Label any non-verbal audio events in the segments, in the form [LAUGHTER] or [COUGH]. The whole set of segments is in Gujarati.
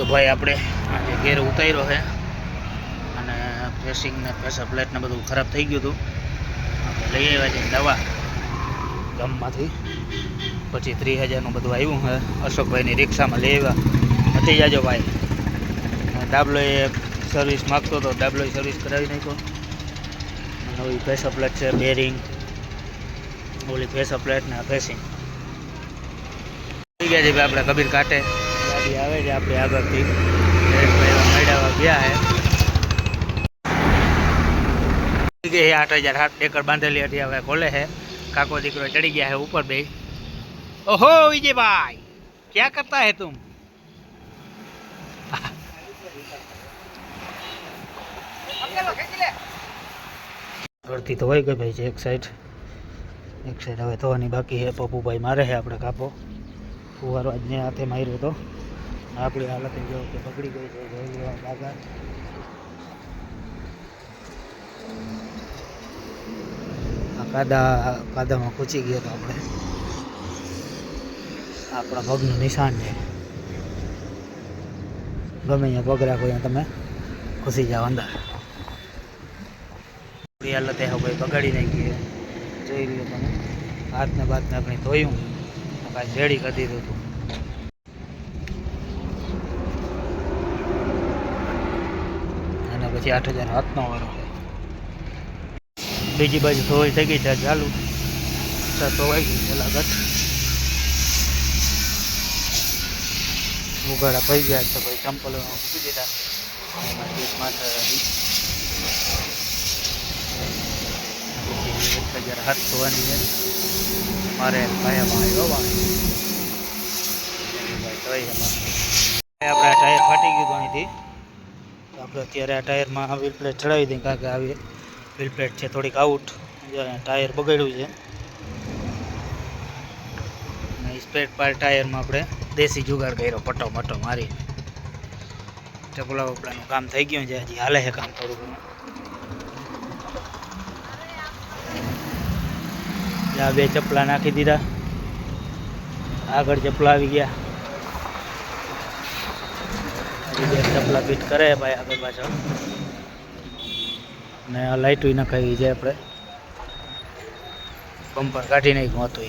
તો ભાઈ આપણે આજે ઘેર ઉતાર્યો છે અને ફેસિંગ ને પ્રેશર પ્લેટ ને બધું ખરાબ થઈ ગયું હતું. લઈ આવ્યા છે દવા ગામમાંથી. પછી ત્રીસ હજારનું બધું આવ્યું છે. અશોકભાઈની રિક્ષામાં લઈ આવ્યા. નથી જાજો ભાઈ. ડાબલો એ સર્વિસ માગતો હતો. ડાબલો સર્વિસ કરાવી નાખ્યો. નવી પ્રેશર પ્લેટ છે બેરિંગ ઓલી પ્રેશર પ્લેટ ને ફેસિંગ થઈ ગયા છે ભાઈ આપણે કબીર કાંઠે ગાડી આવે છે આપણે આગળથી. મેળાવા ગયા છે. આઠ હજાર સાત એકર બાંધેલી હતી, હવે ખોલે છે. કાકો દીકરો ચડી ગયા છે ઉપર બે ઓહો, વિજયભાઈ, ક્યાં કરતા હે તું? ઘરથી તો હોય ગઈ ભાઈ છે એક સાઈડ એક સાઈડ હવે ધોવાની બાકી છે. પપ્પુભાઈ મારે છે આપણે કાપો ફુવારો આજને હાથે માર્યો હતો આપણી હાલત જો કે બગડી ગઈ છે, જોઈ લેવા બાગા કાદા કાદામાં ખૂચી ગયો હતો આપણે. આપણા પગનું નિશાન છે. ગમે અહીંયા પગ રાખો, અહીંયા તમે ખુશી જાઓ અંદર. હાલત ભાઈ બગાડી નાખી જોઈ લ્યો તમે. હાથને બાથને આપણે ધોયું. કાંઈ જેડી કરી દીધું હતું અને પછી આઠ હજાર હાથનો વારો છે. બીજી બાજુ ધોઈ થઈ ગઈ છે ચાલુ. ધોવાઈ ગઈ છે લાગત ઉઘાડા પડી ગયા છે, ભાઈ ચંપલ મૂકી દીધા. એક હજાર હાથ ધોવાની છે. મારે પાયામાં આવ્યો ભાઈ આપણે ફાટી ગયું અહીંથી. આપણે અત્યારે આ ટાયરમાં વ્હીલ પ્લેટ ચડાવી દઈએ કારણ કે આવી વ્હીલ પ્લેટ છે થોડીક આઉટ ટાયર બગડ્યું છે. અને સ્પેર પાર્ટ ટાયરમાં આપણે દેશી જુગાડ કર્યો, પટો મટો મારી ચપલા વપલાનું કામ થઈ ગયું છે, હજી હાલે છે કામ થોડું ઘણું. આ બે ચપલા નાખી દીધા. આગળ ચપલા આવી ગયા હજી બે ચપલા ફિટ કરે ભાઈ આગળ પાછળ. ને આ લાઇટું નખાવી છે આપણે. બમ્પર કાઢી નાખ્યું હતું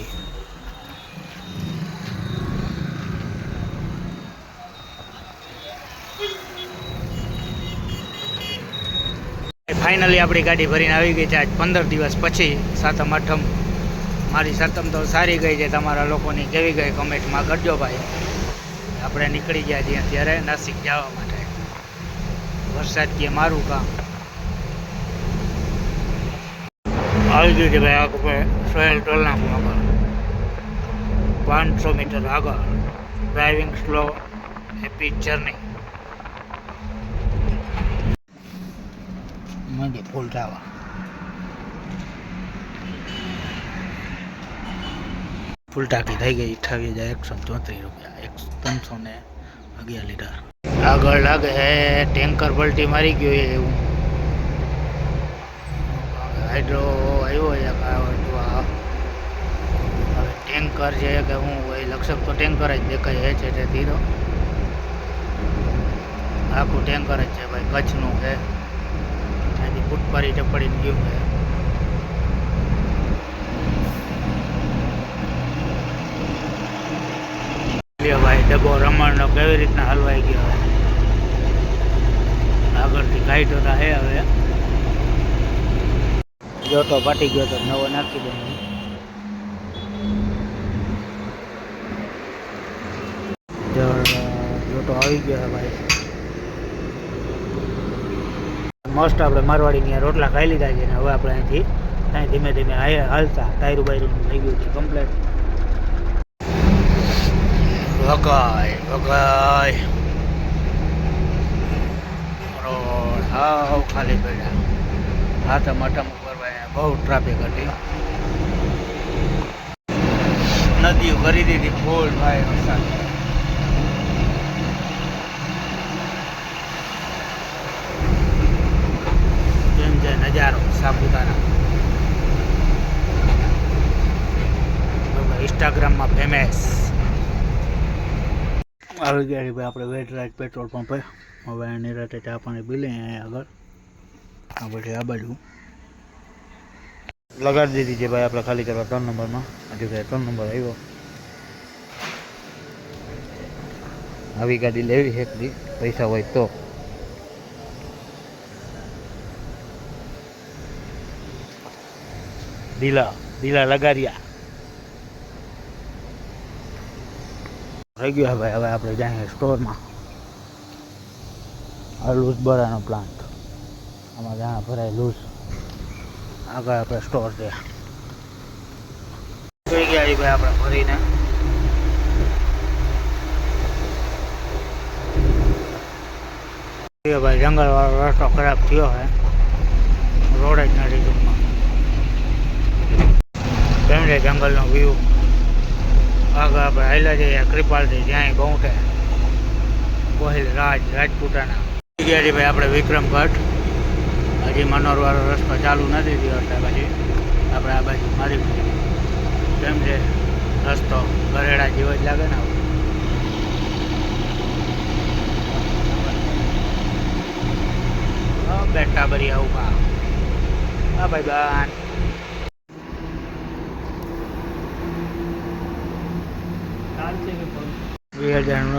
એ ફાઇનલી આપણી ગાડી ભરીને આવી ગઈ છે. આજ પંદર દિવસ પછી સાતમ, આઠમ. મારી સાતમ તો સારી ગઈ છે. તમારા લોકોની કેવી ગઈ કમેન્ટમાં કરજો ભાઈ. આપણે નીકળી ગયા છીએ અત્યારે નાસિક જવા માટે. વરસાદ કે મારું કામ. આવી ગયું છે ભાઈ આગળ સોયલ ટોલના આગળ. પાંચસો મીટર આગળ. ડ્રાઇવિંગ સ્લો હેપી જર્ની માંગે ફૂલ ટાવર ફૂલ ટાંકી થઈ ગઈ અઠાવીસ હજાર એકસો ચોત્રીસ રૂપિયા એક ત્રણસો ને અગિયાર લીટર. આગળ લાગે હે, ટેન્કર પલટી મારી ગયું એ એવું. હાઇડ્રો આવ્યો હવે ટેન્કર છે કે હું, એ લક્ષક તો ટેન્કર જ દેખાય છે તે ધીરો. આખું ટેન્કર જ છે ભાઈ, કચ્છનું છે. ત્યાંથી ફૂટપારી પડીને ગયું છે. ડબ્બો રમણનો કેવી રીતના હલવાઈ ગયો હવે આગળથી કાઢ્યો તો હે હવે. તો પાટી ગયો તો નવો નાખી દે. જોટો આવી ગયો ભાઈ. મસ્ત આપણે મારવાડીની રોટલા ખાઈ લીધા છે ને હવે આપણે અહીંથી અહીં ધીમે ધીમે હાલતા. ટાયરું બાયરું થઈ ગયું છે કમ્પ્લેટ વગાય વગાય રોડ હાવ ખાલી પડ્યા. હાથમ આટમ ઉપર બહુ ટ્રાફિક હતી. નદીઓ કરી દીધી, ફૂલ ભાઈ વરસાદ. કેમ છે નજારો, સાપુતારા. ઇન્સ્ટાગ્રામમાં ફેમસ આવી ગયા છે ભાઈ. આપણે વેટ રાઈટ પેટ્રોલ પંપે. હવે એની રાતે ચા પાણી પી લઈએ અહીંયા આગળ. આ પછી આ બાજુ. લગાડી દીધી છે ભાઈ આપણે ખાલી કરવા ત્રણ નંબરમાં. હજુ ભાઈ ત્રણ નંબર આવ્યો. આવી ગાડી લેવી છે પૈસા હોય તો. દિલા દિલા લગાડ્યા. થઈ ગયો ભાઈ. હવે આપણે જાઈએ સ્ટોરમાં. આ લૂઝ બરાનો પ્લાન્ટ આમાં જ્યાં ભરાય લૂઝ. આગળ આપણે સ્ટોર છે. થઈ ગયા છે ભાઈ આપણે ભરીને. ભાઈ જંગલવાળો રસ્તો ખરાબ થયો હે. રોડ જ નથી ટૂંકમાં. કેમ છે જંગલનો વ્યૂ આગળ આપણે હાલ્યા જઈએ, કૃપાલથી જ્યાં ગૌઠે. કોહિલ રાજ, રાજપૂતાના. છે ભાઈ આપણે વિક્રમગઢ હજી મનોરવાળો રસ્તો ચાલુ નથી થયો એટલે પછી આપણે આ બાજુ મારી કેમ છે? રસ્તો ગરેડા જેવો જ લાગે ને આવું. બેઠા બરી આવું હા, ભાઈ બે હજારનું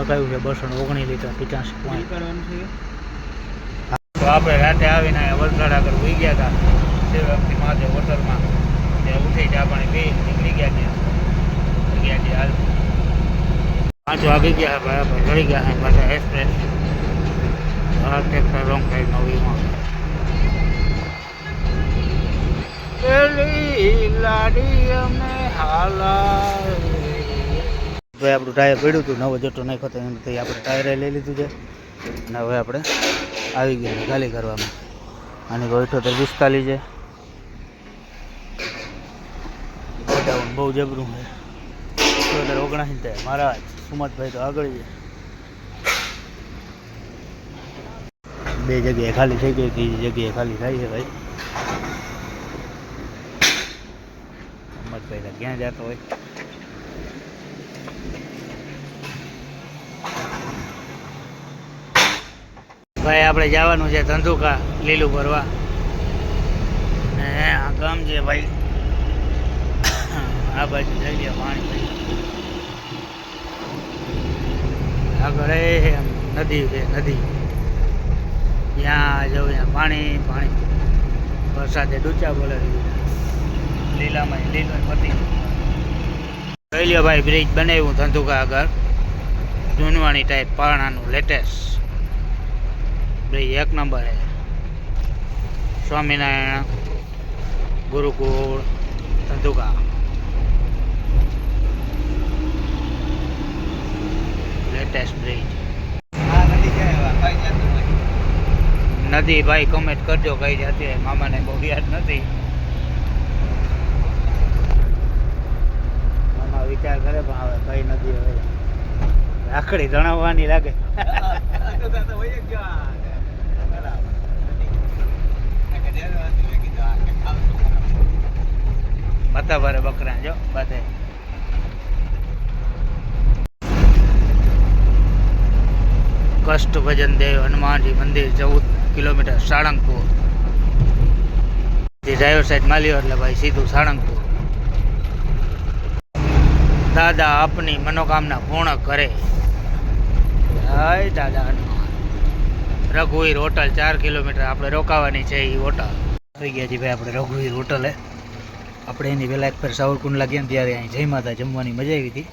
ગયા હતા. આપણે ચડી ગયા પાછા એક્સપ્રેસ પેલી લાડી અમે હાલા ભાઈ આપણું ટાયર પડ્યું હતું, નવો જટો નાખ્યો હતો એનાથી આપણે ટાયરે લઈ લીધું છે. અને હવે આપણે આવી ગયા ખાલી કરવામાં. અને અઠ્યોતેર પિસ્તાલીસ છે. બહુ જબરું છે. અઠ્યોતેર થાય. મારા સુમતભાઈ તો આગળ છે. બે જગ્યાએ ખાલી થઈ ગઈ, ત્રીજી જગ્યાએ ખાલી થાય છે ભાઈ. સુમતભાઈ તો ક્યાં જતો હોય? ભાઈ, આપણે જવાનું છે ધંધુકા લીલું ભરવા. ને આ ગામ છે ભાઈ. આ બાજુ જઈ લે પાણી આગળ એ નદી છે, નદી. ત્યાં જવું ત્યાં પાણી પાણી. વરસાદે ડૂચા બોલે લીલામાં લીલો પતી જોઈ લ્યો ભાઈ, બ્રિજ બનાવ્યું ધંધુકા આગળ. જૂનવાણી ટાઈપ પાણાનું લેટેસ્ટ બ્રિજ એક નંબર હે. સ્વામિનારાયણ, ગુરુકુળ, ધંધુકા. લેટેસ્ટ બ્રિજ નદી ભાઈ કમેન્ટ કરજો કઈ જાતી. મામાને બહુ યાદ નથી. મામા વિચાર કરે પણ હવે કઈ નદી હવે. રાખડી જણાવવાની લાગે. [LAUGHS] માથા ભારે બકરા, જો બાતે કષ્ટ ભજન દેવ હનુમાનજી મંદિર ચૌદ કિલોમીટર સાળંગપુર. ડ્રાઈવર સાઈડ માલ્યો એટલે ભાઈ સીધું સાળંગપુર. દાદા આપની મનોકામના પૂર્ણ કરે. હાય દાદા હનુમાન. રઘુવીર હોટલ ચાર કિલોમીટર આપણે રોકાવાની છે એ હોટલ. થઈ ગયા છે ભાઈ આપણે રઘુવીર હોટલે. આપણે એની વહેલા એક ફેર સાવરકુંડલા ગયા ત્યારે અહીં જય માતા જમવાની મજા આવી હતી.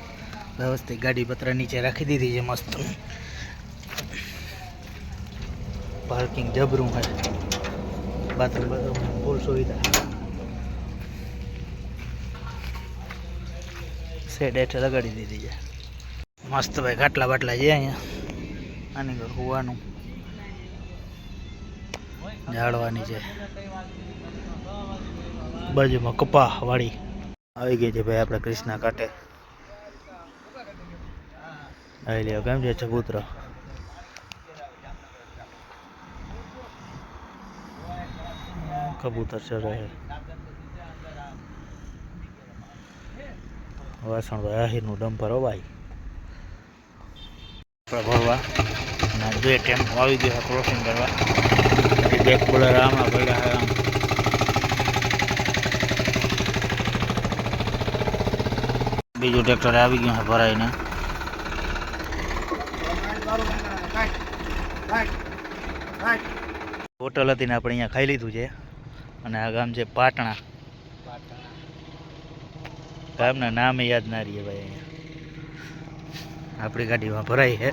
વ્યવસ્થિત ગાડી પત્ર નીચે રાખી દીધી છે મસ્ત. પાર્કિંગ જબરું છે બાથરૂમ બાથરૂમ ફૂલ સુવિધા. શેડ હેઠળ લગાડી દીધી છે. મસ્ત ભાઈ, ખાટલા બાટલા છે અહીંયા. આની ઘર હોવાનું. જાળવાની છે. બાજુમાં કપા વાળી આવી ગઈ છે ભાઈ આપણે કૃષ્ણા કાંઠે. આવી લ્યો, કેમ છે ચબૂતર? કબૂતર છે. વાસણભાઈ આહિરનું ડમ્પર અવાય ભાઈ ભરવા. અને બે ટેમ્પો આવી ગયો ક્રોસિંગ કરવા. બેક બોલર આમાં પડ્યા આમ બીજું ટ્રેક્ટર આવી ગયું છે ભરાઈને. હોટલ હતી ને આપણે અહીંયા ખાઈ લીધું છે. અને આ ગામ છે પાટણા. ગામના નામે યાદ ના રહીએ ભાઈ અહીંયા. આપણી ગાડીમાં ભરાઈ છે.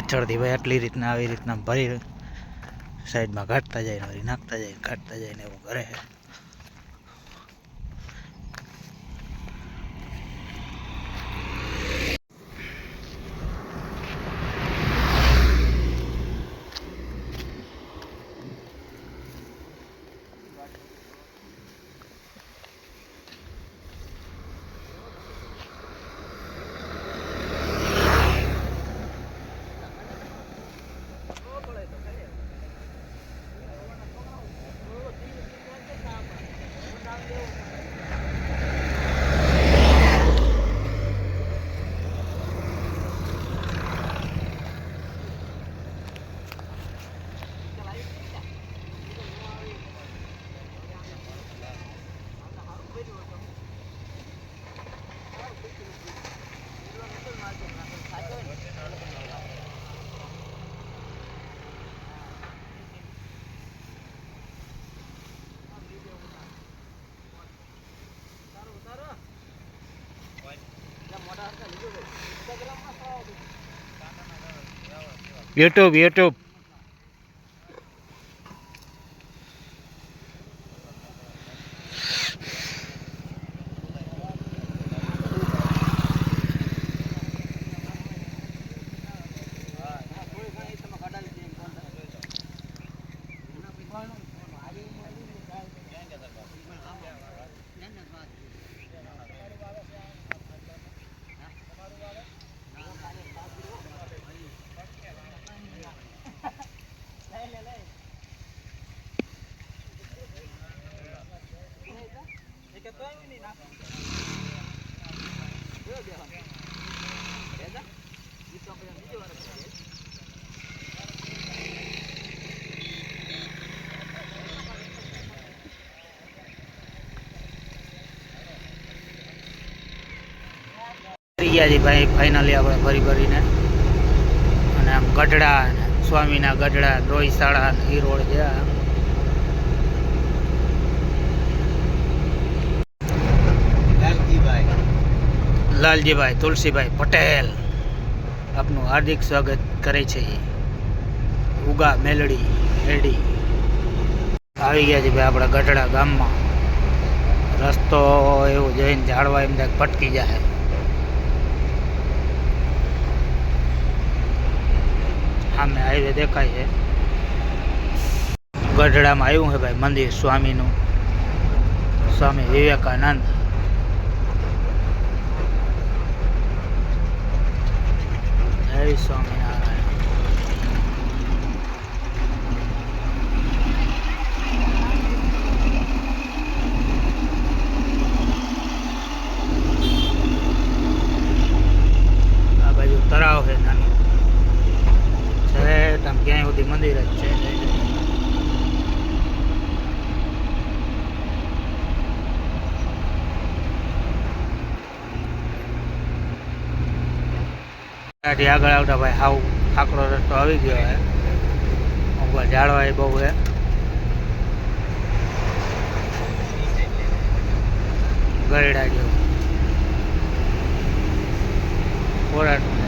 પાછળથી ભાઈ આટલી રીતના આવી રીતના ભરી, સાઈડમાં કાઢતા જાય ને નાખતા જાય કાઢતા જાય ને એવું કરે છે. યુટ્યુબ યુટ્યુબ થઈ ગયા છીએ ભાઈ ફાઇનલી આપણે ફરી ફરીને. અને આમ ગઢડા સ્વામીના ગઢડા ડોઈશાળા ને એ રોડ લાલજીભાઈ, તુલસીભાઈ પટેલ આપનું હાર્દિક સ્વાગત કરે છે. ઉગા મેલડી રેડી આવી ગયા છે ભાઈ આપણા ગઢડા ગામમાં. રસ્તો એવું જોઈને ઝાડવા એમ થાય પટકી જાય. હાઈવે દેખાય છે. ગઢડામાં આવ્યું છે ભાઈ મંદિર સ્વામીનું. સ્વામી વિવેકાનંદ. જય સ્વામિનારાયણ આ બાજુ તળાવ છે નાનું છે આમ ક્યાંય સુધી મંદિર જ છે ત્યાંથી આગળ આવતા ભાઈ હાવ આકડો રસ્તો આવી ગયો હે. ઉપર ઝાડવા એ બહુ હે. ગરડા જેવું. કોરાટું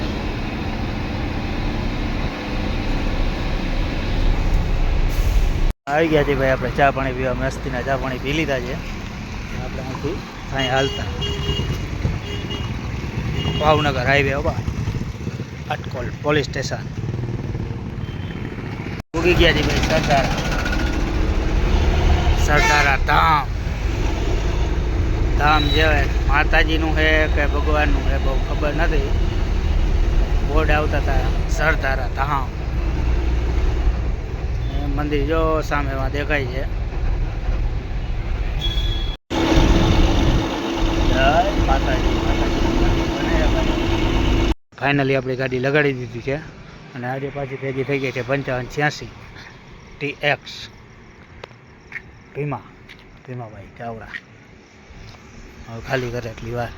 આવી ગયા છે ભાઈ આપણે ચા પાણી પીવા. મસ્તીના ચા પાણી પી લીધા છે. આપણે અહીંથી, અહીં હાલતા. ભાવનગર હાઈવે હવા અટકોલ પોલીસ સ્ટેશન. ઉગી ગયા છે ભાઈ સરદાર. સરદારા ધામ. ધામ જેવાય માતાજીનું છે કે ભગવાનનું છે બહુ ખબર નથી. બોર્ડ આવતા હતા, સરદારા ધામ. મંદિર જો સામેમાં દેખાય છે. માતાજી ભાઈ ફાઇનલી આપણી ગાડી લગાડી દીધી છે અને આજે પાછી ભેગી થઈ ગઈ છે પંચાવન છ્યાસી ટી એક્સ ભીમા, ભીમાભાઈ ચાવડા. હવે ખાલી કરે એટલી વાર